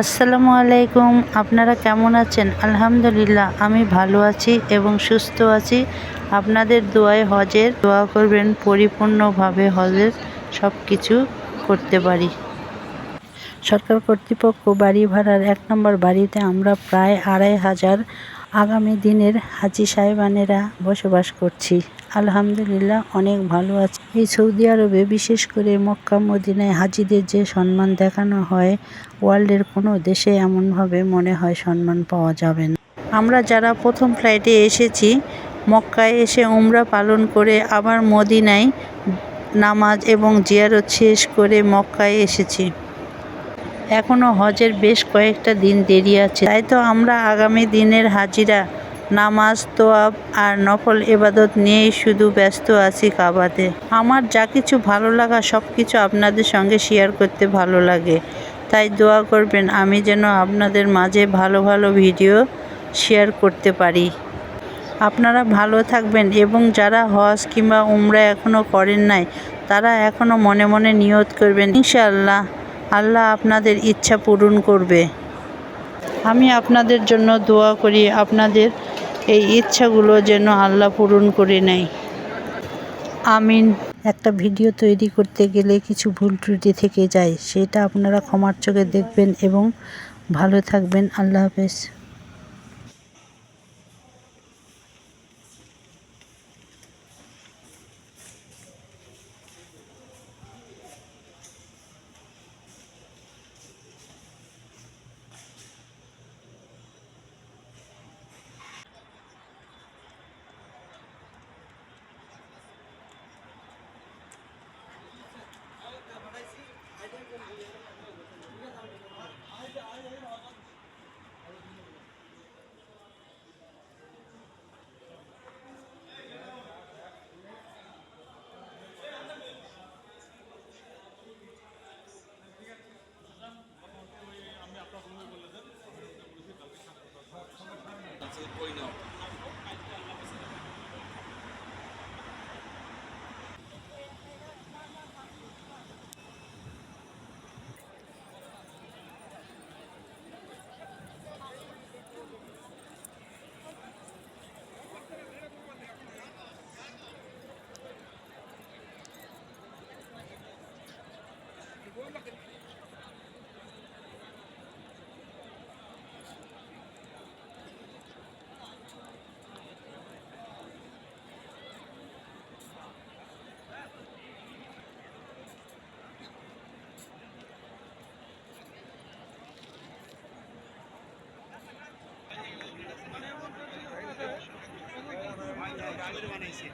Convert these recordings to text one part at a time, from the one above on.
আসসালামু আলাইকুম, আপনারা কেমন আছেন? আলহামদুলিল্লাহ, আমি ভালো আছি এবং সুস্থ আছি। আপনাদের দোয়ায় হজের দোয়া করবেন, পরিপূর্ণভাবে হজের সব কিছু করতে পারি। সরকার কর্তৃপক্ষ বাড়ি ভাড়ার এক নম্বর বাড়িতে আমরা প্রায় আড়াই হাজার আগামী দিনের হাজি সাহেবানেরা বসবাস করছি। আলহামদুলিল্লাহ, অনেক ভালো আছে। এই সৌদি আরবে বিশেষ করে মক্কা, মদিনায় হাজিদের যে সম্মান দেখানো হয়, ওয়ার্ল্ডের কোনো দেশে এমনভাবে মনে হয় সম্মান পাওয়া যাবে না। আমরা যারা প্রথম ফ্লাইটে এসেছি, মক্কায় এসে উমরা পালন করে আবার মদিনায় নামাজ এবং জিয়ারত শেষ করে মক্কায় এসেছি। এখনও হজের বেশ কয়েকটা দিন দেরি আছে। তাই তো আমরা আগামী দিনের হাজিরা নামাজ, তোয়াব আর নফল এবাদত নিয়েই শুধু ব্যস্ত আছি কাবাতে। আমার যা কিছু ভালো লাগা সব কিছু আপনাদের সঙ্গে শেয়ার করতে ভালো লাগে। তাই দোয়া করবেন আমি যেন আপনাদের মাঝে ভালো ভালো ভিডিও শেয়ার করতে পারি। আপনারা ভালো থাকবেন এবং যারা হজ কিংবা উমরা এখনও করেন নাই, তারা এখনও মনে মনে নিয়ত করবেন, ইনশাআল্লাহ আল্লাহ আপনাদের ইচ্ছা পূরণ করবে। আমি আপনাদের জন্য দোয়া করি, আপনাদের এই ইচ্ছাগুলো যেন আল্লাহ পূরণ করে নেয়। আমিন। একটা ভিডিও তৈরি করতে গেলে কিছু ভুল ত্রুটি থেকে যায়, সেটা আপনারা ক্ষমার চোখে দেখবেন এবং ভালো থাকবেন। আল্লাহ হাফেজ। Франции.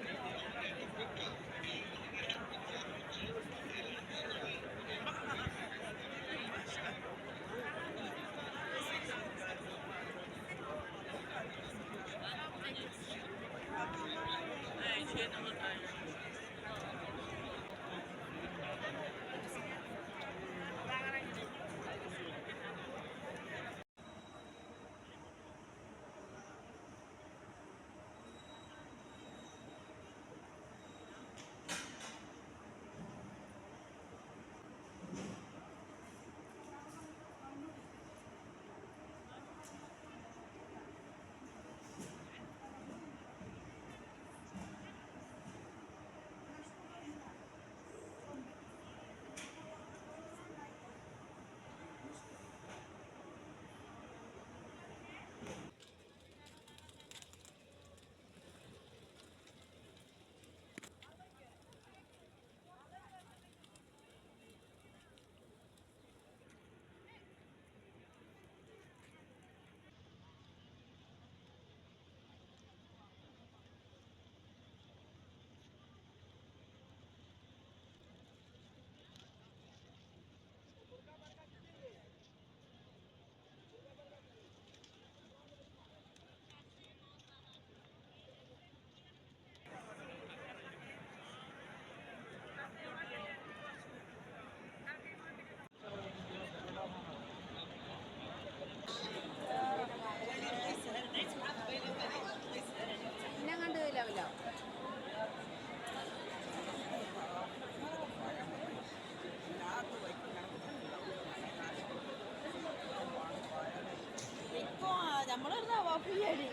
നമ്മളൊരു നവാഫിയടി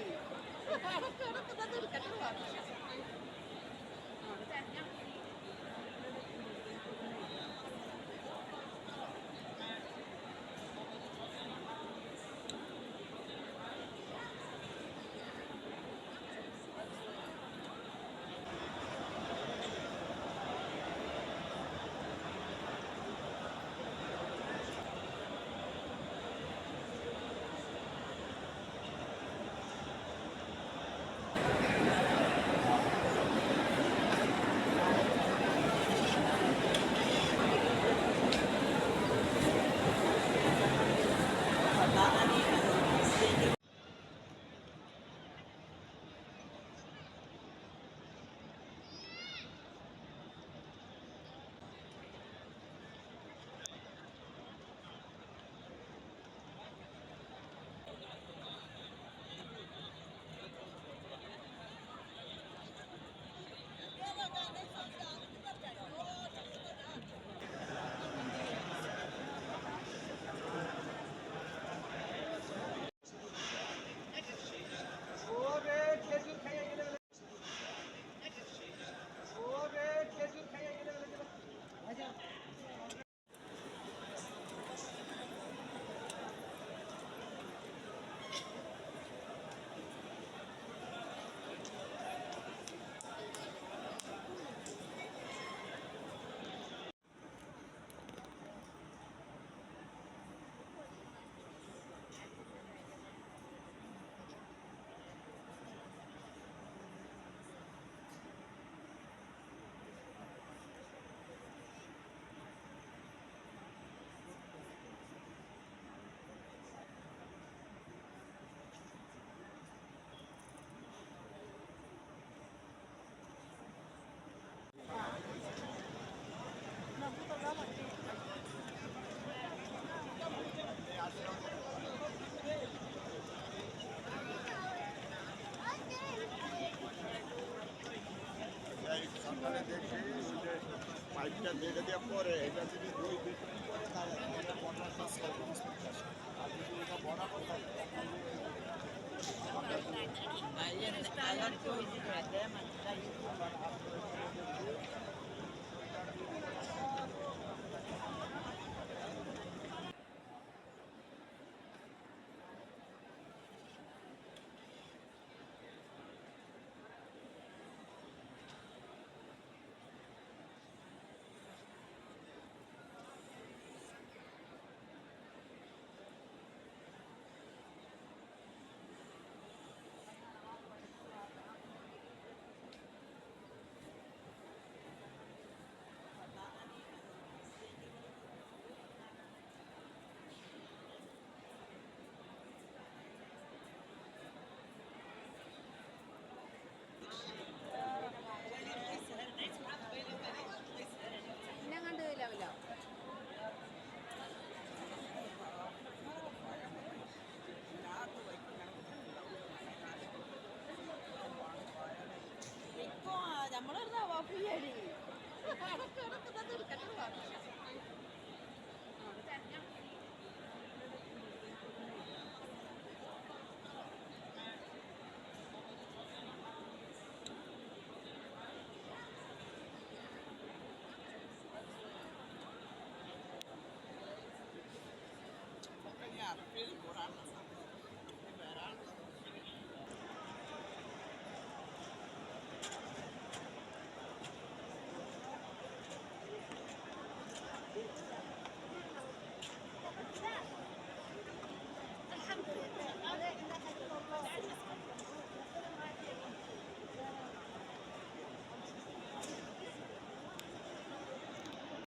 അടക്കം അടക്കുന്നത് എടുക്കട്ടെ ওখানে দেখি ওই যে পাইপটা যেটা দিয়ে পরে এটা যদি দুই বিক্রি করে তাহলে আমাদের পনেরো পাঁচ লাখ আর যদি এটা বড় করতে বাইরে கட்டுவாங்க